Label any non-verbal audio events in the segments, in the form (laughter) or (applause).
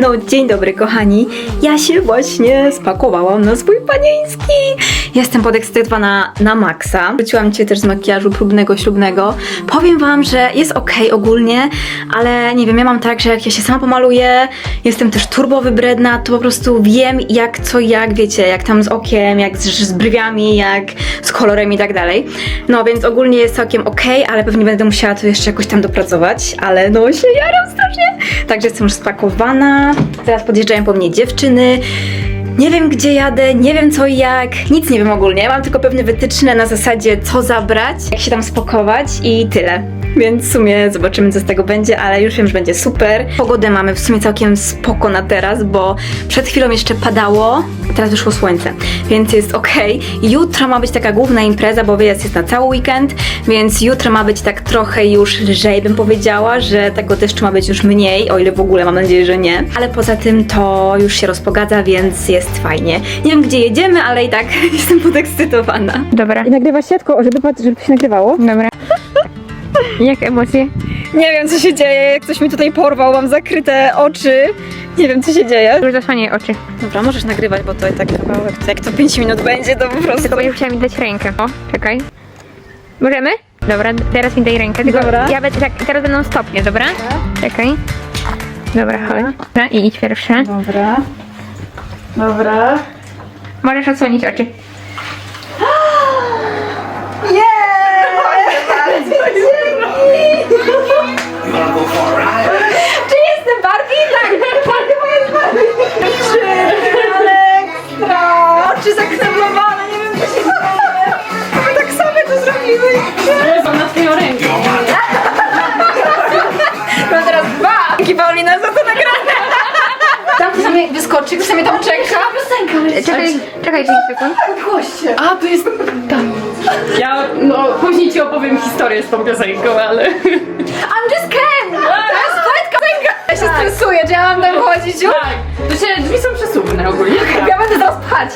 No, dzień dobry kochani. Ja się właśnie spakowałam na swój panieński. Jestem podekscytowana na maksa. Wróciłam cię też z makijażu próbnego, ślubnego. Powiem wam, że jest ok ogólnie, ale nie wiem, ja mam tak, że jak ja się sama pomaluję, jestem też turbo wybredna, to po prostu wiem jak co jak, wiecie, jak tam z okiem, jak z, z brwiami, jak z kolorem i tak dalej. No więc ogólnie jest całkiem ok, ale pewnie będę musiała to jeszcze jakoś tam dopracować, ale no się jaram strasznie. Także jestem już spakowana. Teraz podjeżdżają po mnie dziewczyny. Nie wiem gdzie jadę, nie wiem co i jak, nic nie wiem ogólnie. Mam tylko pewne wytyczne na zasadzie co zabrać, jak się tam spakować i tyle. Więc w sumie zobaczymy co z tego będzie, ale już wiem, że będzie super. Pogodę mamy w sumie całkiem spoko na teraz, bo przed chwilą jeszcze padało, a teraz wyszło słońce, więc jest ok. Jutro ma być taka główna impreza, bo wyjazd jest na cały weekend, więc jutro ma być tak trochę już lżej bym powiedziała, że tego deszczu ma być już mniej, o ile w ogóle mam nadzieję, że nie. Ale poza tym to już się rozpogadza, więc jest fajnie. Nie wiem gdzie jedziemy, ale i tak (laughs) jestem podekscytowana. Dobra, I nagrywasz się tylko, żeby, żeby się nagrywało? dobra. (laughs) Jak emocje? Nie wiem co się dzieje, jak ktoś mi tutaj porwał, mam zakryte oczy. Nie wiem co się dzieje. Już zasłaniaj oczy. Dobra, możesz nagrywać, bo to i tak kawałek, to jak to 5 minut będzie, to po prostu... Tylko będziesz musiała mi dać rękę. O, czekaj. Możemy? Dobra, teraz mi daj rękę. Tylko Dobra. Ja będę, tak, teraz będą stopnie, dobra? Czekaj. Dobra, chodź. Dobra, I idź pierwsza. Dobra. Dobra. Możesz odsłonić oczy. Ekstra. Oczy zakneblowane, nie wiem co się dzieje. My tak same to zrobiły. Mam na twoją rękę. Mam teraz dwa. Dzięki Paulina za to nagrane. Tam to sobie wyskoczy, kto sobie tam czeka. Czekaj, czekaj 10 sekund. A, tu jest tam. Ja, no, później ci opowiem historię z tą piosenką, ale... I'm just Ken. Stresuję, czy ja mam tam chodzić już? Tak, to się, drzwi są przesuwne ogólnie. (laughs) Ja będę teraz pchać.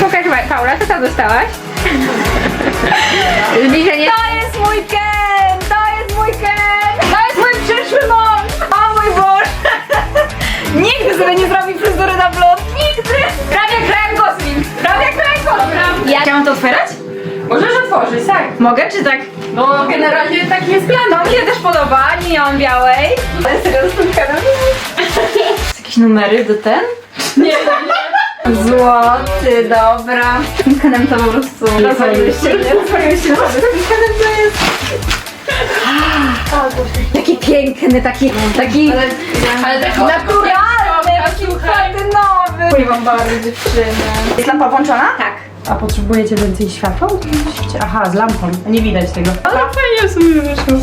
Pokaż Paula, co tam dostałaś? Zbliżenie. To jest mój Ken! To jest mój Ken! To jest mój przyszły mąż! O mój Boże! Nigdy sobie nie zrobi to otwierać? Możesz otworzyć, tak. Mogę, czy tak? No, generalnie tak jest plan. No mi się też podoba, nie mam białej. Ale serio z tym Kenem. (laughs) Jakieś numery do ten? Nie, nie. Złoty, dobra. Tym Kenem to po prostu... Mnie, rozwaliłyście mnie. Tym Kenem to jest... Jaki piękny, taki, taki Ale tak naturalny, taki platynowy. Dziękuję wam bardzo dziewczyny. Jest lampa włączona? Tak. A potrzebujecie więcej światła? Aha, z lampą. Nie widać tego. Ale fajnie w sumie wyszło.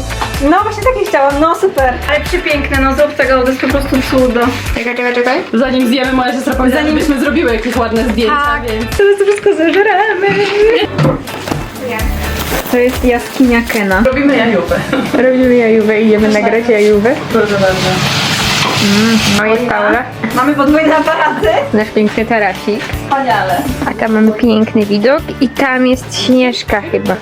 No właśnie takie chciałam, no super. Ale przepiękne, no zrób tego, to jest po prostu cudo. Czekaj, czekaj, czekaj. Zanim zjemy, moja siostra powiedziała, Zanim- żebyśmy zrobiły jakieś ładne zdjęcia, Tak. więc... Teraz to wszystko zeżremy. To jest jaskinia Kena. Robimy jajówę. Robimy jajówę, idziemy nagrać jajówę. Proszę bardzo. O, jest Paula. Mamy podwójne aparaty. Nasz piękny tarasik. Wspaniale. A tam mamy piękny widok i tam jest Śnieżka chyba.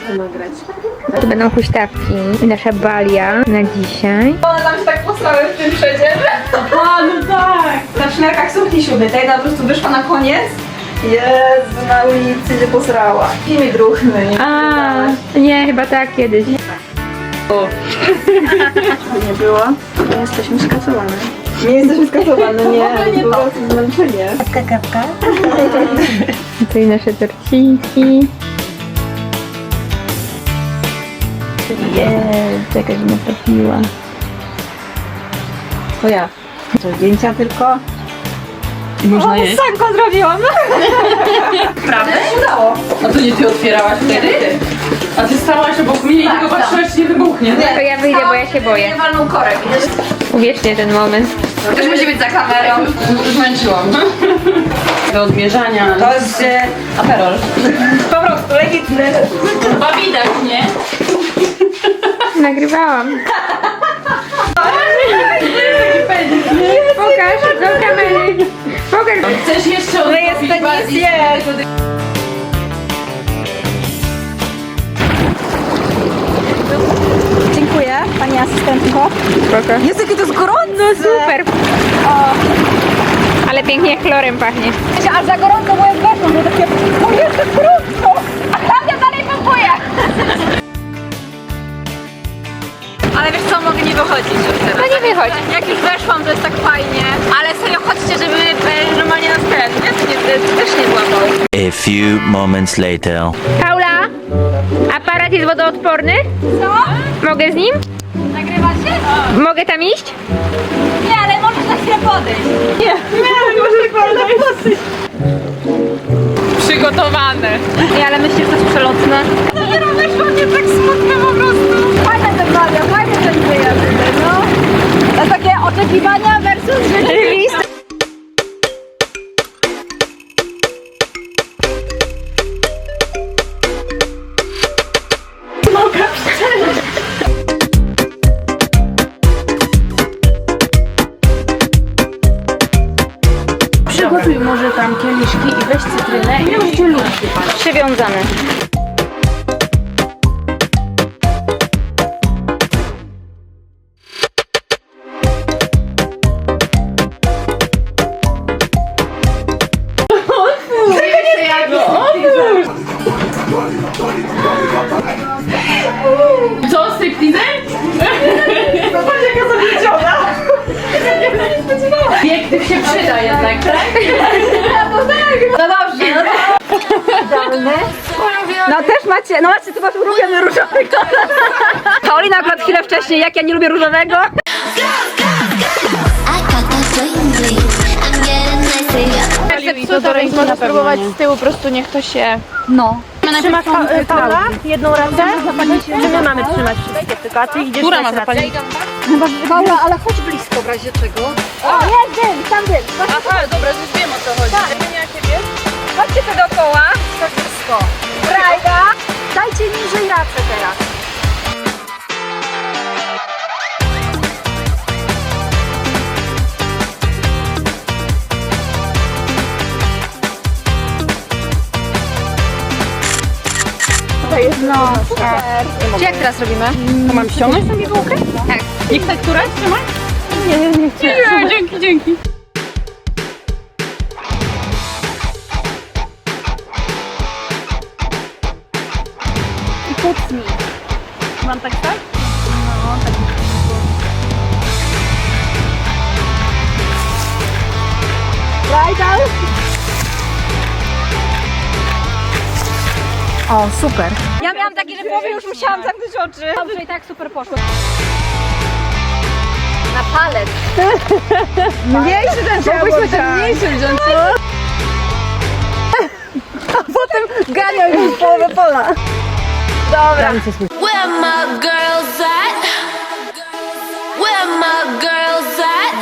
Tu będą huśtawki i nasza balia na dzisiaj. One tam się tak posrały w tym przedzie. A, no tak. Na sznerkach sukni ślubnej, ta jedna po prostu wyszła na koniec. Jezu, na ulicy się posrała. I mi druchny. A, nie, chyba tak kiedyś. (laughs) nie było. Jesteśmy skasowane. Nie jesteśmy skasowane, nie. Po prostu zmęczenie. (laughs) Tutaj nasze torciki. Jest, jakaś natrafiła. To ja. To zdjęcia tylko. I można jeść. Sanko zrobiłam. (laughs) Prawda? się udało. A to nie ty otwierałaś wtedy? A ty stałaś obok mnie i Tak, tylko tak. patrzyłaś, czy nie wybuchnie. To ja wyjdę, bo ja się boję. Nie walnął korek. Uwierzcie ten moment. Też musi być za kamerą. Zmęczyłam. Do odmierzania. To jest e, aperol. Po prostu legitny. Chyba widać, nie? Nagrywałam. Pokaż do kamery. Pokaż. Chcesz jeszcze No jest bardziej jest. tego Dziękuję, pani asystentko. Spoko. Jest jakie to jest gorące! No super. Ale pięknie chlorem pachnie. A za gorąco, bo jest weszło, to takie... O, jest tak gorąco! A Klaudia dalej pompuje! Ale wiesz co, mogę nie wychodzić już teraz. No nie wychodź. Jak już weszłam, to jest tak fajnie. Ale serio, chodźcie, żeby e, normalnie nas ten, nie? To nie, to też nie złapał. A few moments later. Paula, aparat jest wodoodporny? Co? Mogę z nim? Nagrywacie? Mogę tam iść? Nie, ale możesz na chwilę podejść. Przygotowane. Nie, ale myślisz, że to jest przelotne? Dopiero weszło mnie tak smutno po prostu. Fajne ten Maria, fajnie ten wyjazd, no. To takie oczekiwania versus rzeczywistość. Przygotuj może tam kieliszki i weź cytrynę i weźcie lód. Przywiązane. Się przyda jednak, tak? No dobrze, no No też macie, no macie chyba ulubiony różowy kolor. Paulina akurat chwilę wcześniej, jak ja nie lubię różowego. Zepsuta, więc można spróbować z tyłu, po prostu niech to się... No. Trzymasz pa- Paula jedną rękę, czy my mamy trzymać wszystkie tylko, a ty idziesz Która ma zapalić? Paula, ale chodź blisko w razie czego. O, jest dym, tam dym. Aha, dobra, już wiem o co chodzi. Tak. Jakie wiesz? Chodźcie tu dookoła. Chodź blisko. Frajda. Dajcie niżej racę teraz. No, Czy jak teraz robimy? To mam ściągnąć tą bibułkę? Tak. Nie chcesz któraś trzymać? Nie, nie, nie. Nie, dzięki, dzięki. Mam tak tak? O, super. Ja miałam takie, że połowie już musiałam zamknąć oczy. Dobrze i tak super poszło. Na palec. Mniejszy ten Mogłyśmy ten mniejszy wziąć? A potem ganiał już połowę pola. Dobra. Where my girls at? Where my girls at?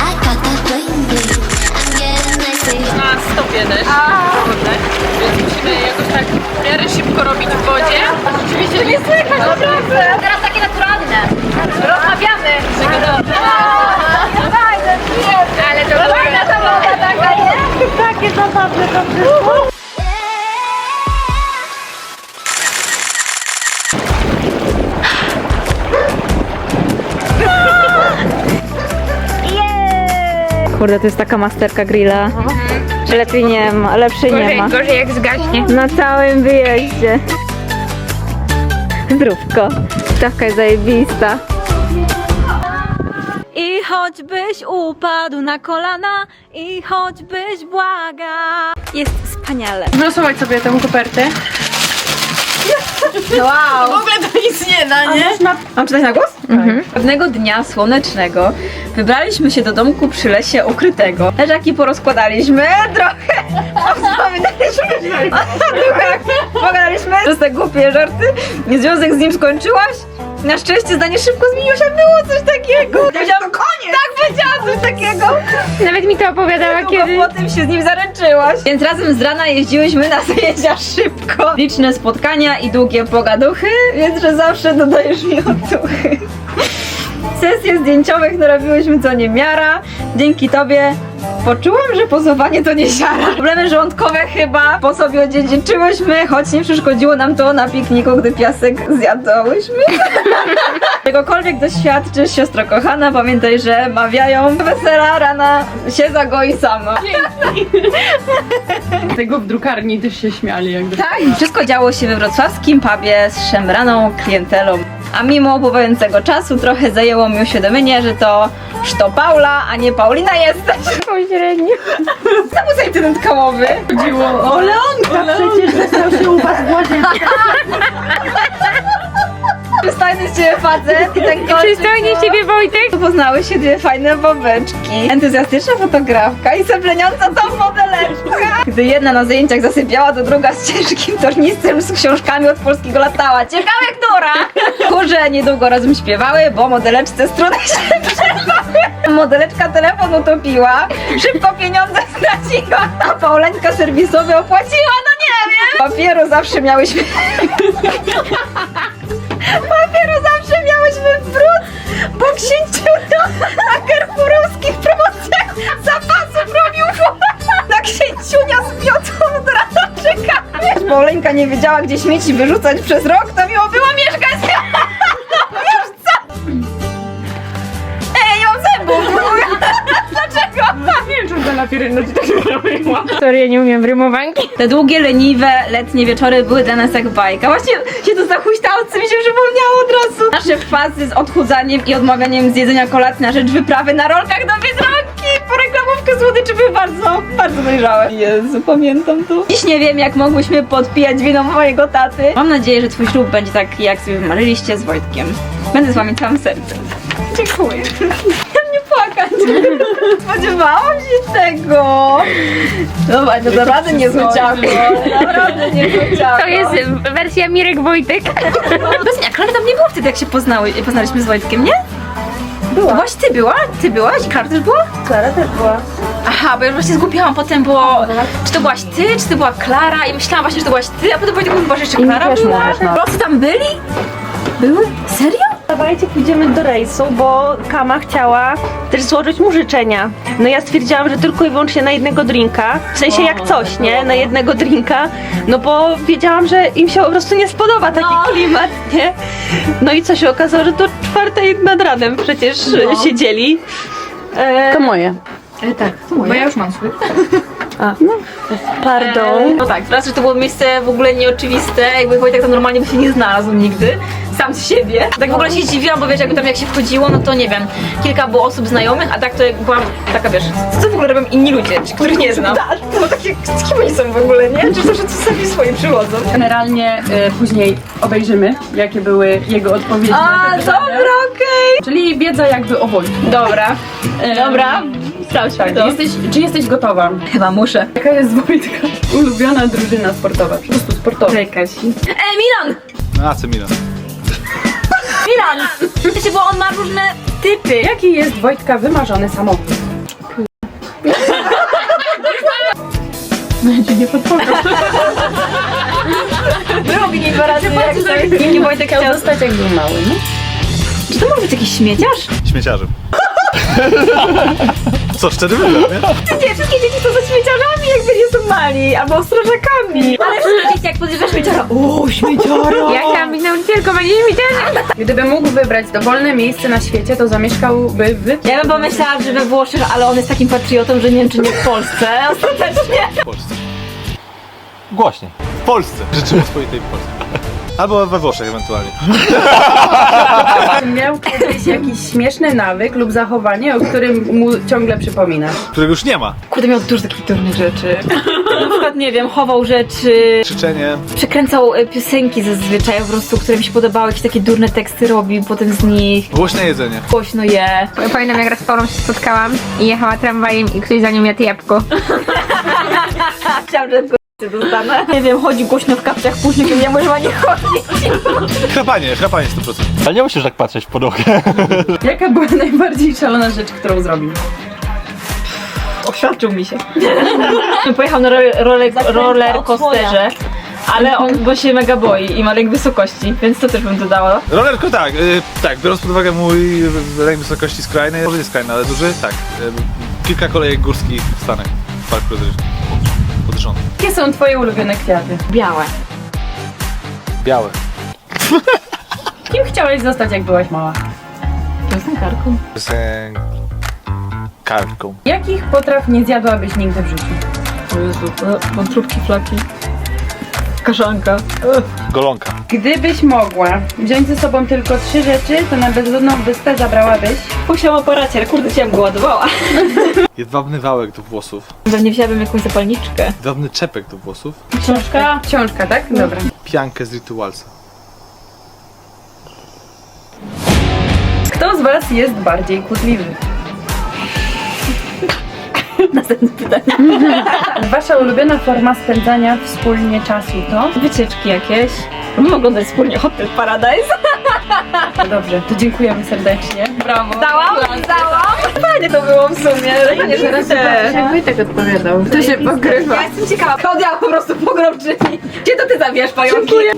I got that bling bling. I'm getting nicer. Na stopie też. Więc musimy jakoś tak w miarę szybko robić w wodzie. Rzeczywiście nie słychać, naprawdę. Teraz takie naturalne. Rozmawiamy. Ale to było... Fajna woda taka, nie? Takie zabawne to wszystko. Kurde, to jest taka masterka grilla. Że lepiej nie ma, lepszej nie Gorzej, ma. gorzej jak zgaśnie. Na całym wyjeździe. Zdrówko. Stawka jest zajebista. I choćbyś upadł na kolana i choćbyś błaga. Jest wspaniale. Wylosować sobie tę kopertę. (laughs) Wow! W ogóle to nic nie da, nie? Mam czytać na głos? Pewnego dnia słonecznego wybraliśmy się do domku przy lesie ukrytego. Leżaki porozkładaliśmy, (laughs) trochę wspominaliśmy, trochę pogadaliśmy przez te głupie żarty. Związek z nim skończyłaś? Na szczęście zdanie szybko zmieniło się, było coś takiego. Powiedziałam, to koniec! Tak, powiedziałam coś takiego. Nawet mi to opowiadała Długo kiedyś. potem się z nim zaręczyłaś. Więc razem z rana jeździłyśmy na zajęcia szybko. Liczne spotkania i długie pogaduchy, więc że zawsze dodajesz mi otuchy. sesje zdjęciowych narobiłyśmy co niemiara. Dzięki tobie poczułam, że pozowanie to nie siara. Problemy żołądkowe chyba po sobie odziedziczyłyśmy, choć nie przeszkodziło nam to na pikniku, gdy piasek zjadałyśmy. (laughs) Czegokolwiek doświadczysz, siostro kochana, pamiętaj, że mawiają wesela rana się zagoi sama. (laughs) Tego w drukarni też się śmiali jakby. Tak, wszystko działo się we wrocławskim pubie z szemraną klientelą. A mimo upływającego czasu trochę zajęło mi uświadomienie, że to szto Paula, a nie Paulina jesteś. Pośrednio. To był incydent kałowy. Chodziło o Leonka przecież został się u was (laughs) Przystojny z ciebie facet i ten gość. Przystojnie z ciebie Wojtek. Poznały się dwie fajne bobeczki. Entuzjastyczna fotografka i zapleniąca tą modeleczka. Gdy jedna na zdjęciach zasypiała, to druga z ciężkim tornistrem z książkami od polskiego latała. Ciekawe, która! Kurze niedługo razem śpiewały, bo modeleczce struny się. (laughs) Modeleczka telefon utopiła, szybko pieniądze straciła, a Pauleńka serwisowy opłaciła, no nie wiem! Papieru zawsze miałyśmy... (laughs) Papieru zawsze miałyśmy w brud, bo księciunia na kerfurowskich promocjach zapasów robił (laughs) na księciunia z miotą od rana czekamy. Pauleńka nie wiedziała, gdzie śmieci wyrzucać przez rok, to Lapirynno ci tak robiła. Sorry, ja nie umiem rymowanki. Te długie, leniwe, letnie wieczory były dla nas jak bajka. Właśnie się to zahuśtało, co mi się przypomniało od razu. Nasze fazy z odchudzaniem i odmawianiem z jedzenia kolacji na rzecz wyprawy na rolkach do Biedronki po reklamówkę słodyczy były bardzo, bardzo dojrzałe. Jezu, pamiętam to. Dziś nie wiem, jak mogłyśmy podpijać wino mojego taty. Mam nadzieję, że twój ślub będzie taki, jak sobie wymarzyliście z Wojtkiem. Będę z wami całym sercem. Dziękuję. Nie. (laughs) Spodziewałam się tego. Dobra, to naprawdę nie złociało. Naprawdę nie złociało. To jest wersja Mirek Wojtek. Bez, a Klara tam nie było wtedy, jak się poznały, poznaliśmy z Wojtkiem, nie? Była. To właśnie ty była? Ty byłaś? I Klara też była? Klara też była. Aha, bo ja już właśnie zgubiłam, potem było... Czy to byłaś ty, czy to była Klara? I myślałam właśnie, że to byłaś ty, a potem Wojtek mówił, że jeszcze Klara była. no. Prosy tam byli? Były? Serio? Dawajcie, pójdziemy do rejsu, bo Kama chciała też złożyć mu życzenia. No ja stwierdziłam, że tylko i wyłącznie na jednego drinka, w sensie jak coś, nie? Na jednego drinka, no bo wiedziałam, że im się po prostu nie spodoba taki No. klimat, nie? No i co się okazało, że do czwartej nad ranem przecież No. siedzieli. E, To moje. Bo ja już mam swój. pardon. No tak, raz, że to było miejsce w ogóle nieoczywiste, jakby Wojtek tam normalnie by się nie znalazł nigdy, sam z siebie. Tak w ogóle się zdziwiłam, bo wiesz, jakby tam jak się wchodziło, no to nie wiem, kilka było osób znajomych, a tak to jak byłam taka, wiesz, co w ogóle robią inni ludzie, których nie znam. Tak, no takie, kim oni są w ogóle, nie? Czy to, że to sami swoje przychodzą? Generalnie e, później obejrzymy, jakie były jego odpowiedzi na A, te pytania. dobra, okej. Czyli wiedza jakby o Wojtku. Dobra, E, dobra, sprawdźmy Tak, to. jesteś, czy jesteś gotowa? Chyba muszę. Jaka jest Wojtka ulubiona drużyna sportowa? Po prostu sportowa. Czekać. Ej, Milan! No a co Milan? Milan! Wiecie, bo on ma różne typy. Jaki jest Wojtka wymarzony samochód? No ja ci nie podpowiem. Nie dwa razy, jak sobie Wojtek Chciał chciał zostać jak był mały, nie? Czy to może być jakiś śmieciarz? Śmieciarzem. (laughs) Co, szczery wybrał, nie? Nie, wszystkie dzieci są ze śmieciarzami, jakby nie są mali, albo strażakami. Ale wszystkie dzieci, jak podjeżdża śmieciara, o, śmieciara! (laughs) Ja chciałam być nauczycielką, a nie śmieciarzem. Gdyby mógł wybrać dowolne miejsce na świecie, to zamieszkałby w... Ja bym pomyślała, że we Włoszech, ale on jest takim patriotą, że nie wiem, czy nie w Polsce. (laughs) Ostatecznie. W Polsce. Głośniej. W Polsce. Rzeczypospolitej w Polsce. (laughs) Albo we Włoszech ewentualnie. (laughs) Miał kiedyś jakiś śmieszny nawyk lub zachowanie, o którym mu ciągle przypominasz. Którego już nie ma. Kurde, miał dużo takich durnych rzeczy. (laughs) Na przykład, nie wiem, chował rzeczy, Krzyczenie. przekręcał e, piosenki zazwyczaj po prostu, które mi się podobały, jakieś takie durne teksty robił potem z nich. Głośne jedzenie. Głośno je. Ja pamiętam jak raz z Paulą się spotkałam i jechała tramwajem i ktoś za nią jadł jabłko. Chciałam, że tylko dostanę. Nie wiem, chodzi głośno w kapciach później, kiedy ja może ma nie chodzi. Chrapanie, chrapanie 100%. Ale nie musisz tak patrzeć w podłogę. Jaka była najbardziej szalona rzecz, którą zrobił? Oświadczył mi się. Pojechał na roller, roller, roller coasterze. Ale on, bo się mega boi i ma lęk wysokości, więc to też bym dodała. Rollerko tak, y, tak, biorąc pod uwagę mój lęk wysokości skrajny, może nie skrajny, ale duży, tak. Y, kilka kolejek górskich w Stanach, w parku rozrywki. Pod rząd. Jakie są twoje ulubione kwiaty? Białe. Białe. Kim chciałeś zostać, jak byłaś mała? Piosenkarką. Kartką. Jakich potraw nie zjadłabyś nigdy w życiu? O Jezu, wątróbki, flaki. Kaszanka. Golonka. Gdybyś mogła wziąć ze sobą tylko trzy rzeczy, to na bezludną wyspę zabrałabyś. Musiałam aparacie, kurde się go ładowała. (laughs) Jedwabny wałek do włosów. Pewnie wzięłabym jakąś zapalniczkę. Jedwabny czepek do włosów. Książka? Książka, tak? Dobra. Piankę z Ritualsa. Kto z was jest bardziej kłótliwy? (laughs) Następne pytanie. Wasza ulubiona forma spędzania wspólnie czasu to? Wycieczki jakieś. Możemy oglądać wspólnie Hotel Paradise. (laughs) Dobrze, to dziękujemy serdecznie. Brawo. Dałam? Dałam. Fajnie to było w sumie. ale Nie żartuję. Jakby tak odpowiadał. To się pogrywa. Ja jestem ciekawa. Klaudia po prostu pogromczyni. Gdzie to ty zabierz pająki? Dziękuję.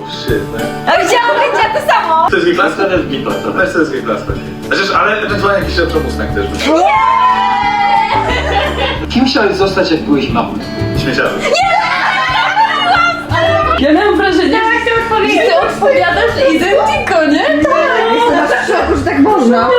A widziałam, gdzie to samo. To jest G-Class? To jest G-Class. To też to jest. Chociaż, ale ewentualnie jakiś retrobusnek też by. Kim chciałeś zostać, jak byłeś mały? Śmieciarzem. Ja miałam wrażenie, że chcę odpowiedzieć. Ty odpowiadasz identyko, nie? tak można.